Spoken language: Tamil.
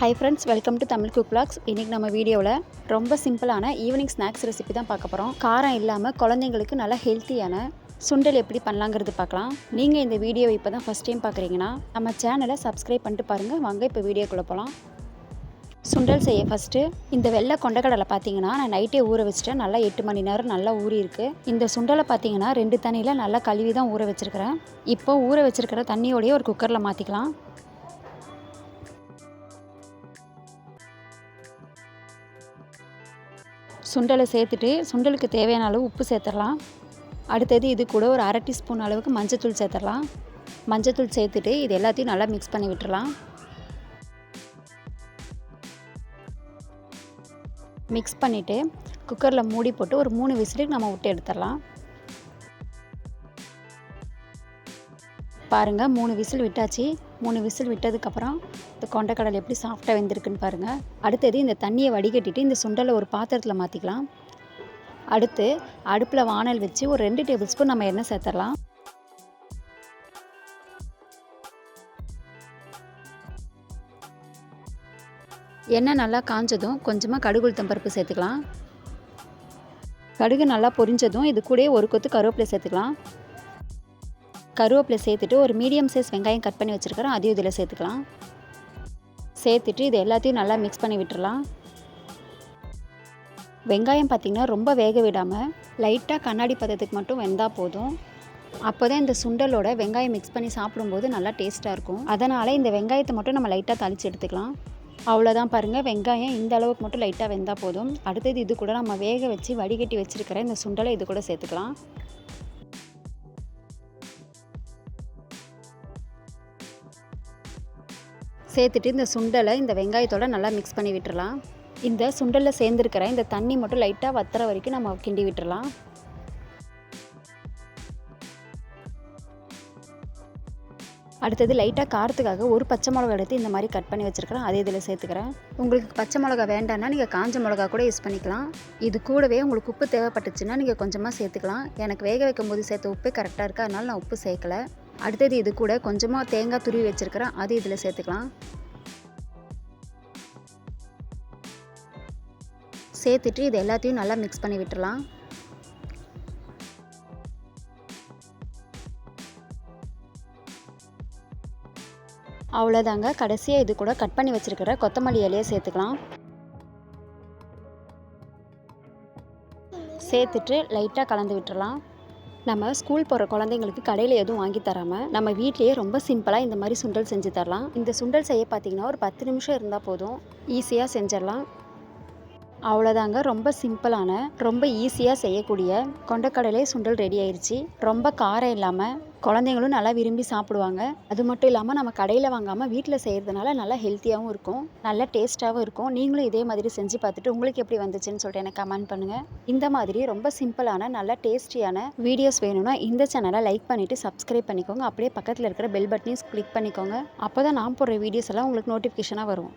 Hi friends welcome to Tamil cook blogs இன்றைக்கி நம்ம வீடியோவில் ரொம்ப சிம்பிளான ஈவினிங் ஸ்நாக்ஸ் ரெசிபி தான் பார்க்க போகிறோம். காரம் இல்லாமல் குழந்தைங்களுக்கு நல்ல ஹெல்த்தியான சுண்டல் எப்படி பண்ணலாங்கிறது பார்க்கலாம். நீங்கள் இந்த வீடியோ இப்போ தான் ஃபஸ்ட் டைம் பார்க்குறீங்கன்னா நம்ம சேனலை சப்ஸ்கிரைப் பண்ணிட்டு பாருங்கள் வாங்க இப்போ வீடியோக்குள்ளே போகலாம். சுண்டல் செய்ய ஃபஸ்ட்டு இந்த வெள்ளை கொண்டக்கடலை பார்த்தீங்கன்னா நான் நைட்டே ஊற வச்சுட்டேன். நல்லா எட்டு மணி நேரம் நல்லா ஊறி இருக்குது இந்த சுண்டலை பார்த்தீங்கன்னா ரெண்டு தண்ணியில் நல்லா கழுவி தான் ஊற வச்சுருக்கிறேன். இப்போ ஊற வச்சுருக்கிற தண்ணியோடையே ஒரு குக்கரில் மாற்றிக்கலாம் சுண்டலை சேர்த்துட்டு சுண்டலுக்கு தேவையான அளவு உப்பு சேர்த்துடலாம். அடுத்தது இது கூட ஒரு அரை டீஸ்பூன் அளவுக்கு மஞ்சத்தூள் சேர்த்துடலாம். மஞ்சத்தூள் சேர்த்துட்டு இது எல்லாத்தையும் நல்லா மிக்ஸ் பண்ணி விட்டுடலாம். மிக்ஸ் பண்ணிவிட்டு குக்கரில் மூடி போட்டு ஒரு மூணு விசிலுக்கு நம்ம விட்டு எடுத்துடலாம். பாருங்கள் மூணு விசில் விட்டாச்சு. மூணு விசில் விட்டதுக்கப்புறம் இந்த கொண்டக்கடலை எப்படி சாஃப்டாக வெந்திருக்குன்னு பாருங்கள் அடுத்தது இந்த தண்ணியை வடிகட்டிட்டு இந்த சுண்டலை ஒரு பாத்திரத்தில் மாற்றிக்கலாம் அடுத்து அடுப்பில் வானல் வச்சு ஒரு ரெண்டு டேபிள் ஸ்பூன் நம்ம எண்ணெய் சேர்த்துடலாம். எண்ணெய் நல்லா காஞ்சதும் கொஞ்சமாக கடுகு உளுத்தம் பருப்பு சேர்த்துக்கலாம். கடுகு நல்லா பொரிஞ்சதும் இது கூடயே ஒரு கொத்து கருவேப்பிலை சேர்த்துக்கலாம். கருவேப்பிலை சேர்த்துட்டு ஒரு மீடியம் சைஸ் வெங்காயம் கட் பண்ணி வச்சுருக்கிறோம் அதையும் இதில் சேர்த்துக்கலாம். சேர்த்துட்டு இது எல்லாத்தையும் நல்லா மிக்ஸ் பண்ணி விட்டுடலாம் வெங்காயம் பார்த்திங்கன்னா ரொம்ப வேக விடாமல் லைட்டாக கண்ணாடி பதத்துக்கு மட்டும் வெந்தால் போதும். அப்போ தான் இந்த சுண்டலோட வெங்காயம் மிக்ஸ் பண்ணி சாப்பிடும்போது நல்லா டேஸ்ட்டாக இருக்கும். அதனால் இந்த வெங்காயத்தை மட்டும் நம்ம லைட்டாக தளிச்சு எடுத்துக்கலாம். அவ்வளோதான் பாருங்கள் வெங்காயம் இந்த அளவுக்கு மட்டும் லைட்டாக வெந்தால் போதும். அடுத்தது இது கூட நம்ம வேக வச்சு வடிகட்டி வச்சுருக்கிற இந்த சுண்டலை இது கூட சேர்த்துக்கலாம். சேர்த்துட்டு இந்த சுண்டலை இந்த வெங்காயத்தோட நல்லா மிக்ஸ் பண்ணி விட்டுறலாம். இந்த சுண்டலில் சேர்ந்துருக்கிற இந்த தண்ணி மட்டும் லைட்டாக வத்துற வரைக்கும் நம்ம கிண்டி விட்டுறலாம். அடுத்தது லைட்டாக காரத்துக்காக ஒரு பச்சை மிளகா எடுத்து இந்த மாதிரி கட் பண்ணி வச்சுருக்கிறேன். அதே இதில் சேர்த்துக்கிறேன். உங்களுக்கு பச்சை மிளகா வேண்டாம்னா நீங்கள் காஞ்ச மிளகா கூட யூஸ் பண்ணிக்கலாம். இது கூடவே உங்களுக்கு உப்பு தேவைப்பட்டுச்சுன்னா நீங்கள் கொஞ்சமாக சேர்த்துக்கலாம். எனக்கு வேக வைக்கும் போது சேர்த்த உப்பு கரெக்டாக இருக்குது அதனால் நான் உப்பு சேர்க்கலை. அடுத்தது இது கூட கொஞ்சமாக தேங்காய் துருவி வச்சுருக்கிறேன். அது இதில் சேர்த்துக்கலாம். சேர்த்துட்டு இது எல்லாத்தையும் நல்லா மிக்ஸ் பண்ணி விட்டுடலாம் அவ்வளோதாங்க கடைசியாக இது கூட கட் பண்ணி வச்சுருக்கிற கொத்தமல்லி இலையை சேர்த்துக்கலாம். சேர்த்துட்டு லைட்டாக கலந்து விட்டுடலாம் நம்ம ஸ்கூல் போகிற குழந்தைங்களுக்கு கடையில் எதுவும் வாங்கி தராமல் நம்ம வீட்லேயே ரொம்ப சிம்பிளாக இந்த மாதிரி சுண்டல் செஞ்சு தரலாம். இந்த சுண்டல் செய்ய பார்த்திங்கன்னா ஒரு பத்து நிமிஷம் இருந்தால் போதும். ஈஸியாக செஞ்சிடலாம். அவ்வளோதாங்க. ரொம்ப சிம்பிளான ரொம்ப ஈஸியாக செய்யக்கூடிய கொண்டக்கடலை சுண்டல் ரெடி ஆயிடுச்சு ரொம்ப காரம் இல்லாமல் குழந்தைங்களும் நல்லா விரும்பி சாப்பிடுவாங்க. அது மட்டும் இல்லாமல் நம்ம கடையில் வாங்காமல் வீட்டில் செய்கிறதுனால நல்லா ஹெல்த்தியாகவும் இருக்கும். நல்ல டேஸ்ட்டாகவும் இருக்கும். நீங்களும் இதே மாதிரி செஞ்சு பார்த்துட்டு உங்களுக்கு எப்படி வந்துச்சுன்னு சொல்லிட்டு எனக்கு கமெண்ட் பண்ணுங்கள் இந்த மாதிரி ரொம்ப சிம்பிளான நல்ல டேஸ்டியான வீடியோஸ் வேணும்னா இந்த சேனலை லைக் பண்ணிவிட்டு சப்ஸ்கிரைப் பண்ணிக்கோங்க. அப்படியே பக்கத்தில் இருக்கிற பெல் பட்டனையும் கிளிக் பண்ணிக்கோங்க. அப்போ தான் நான் போடுற வீடியோஸ் எல்லாம் உங்களுக்கு நோட்டிஃபிகேஷனாக வரும்.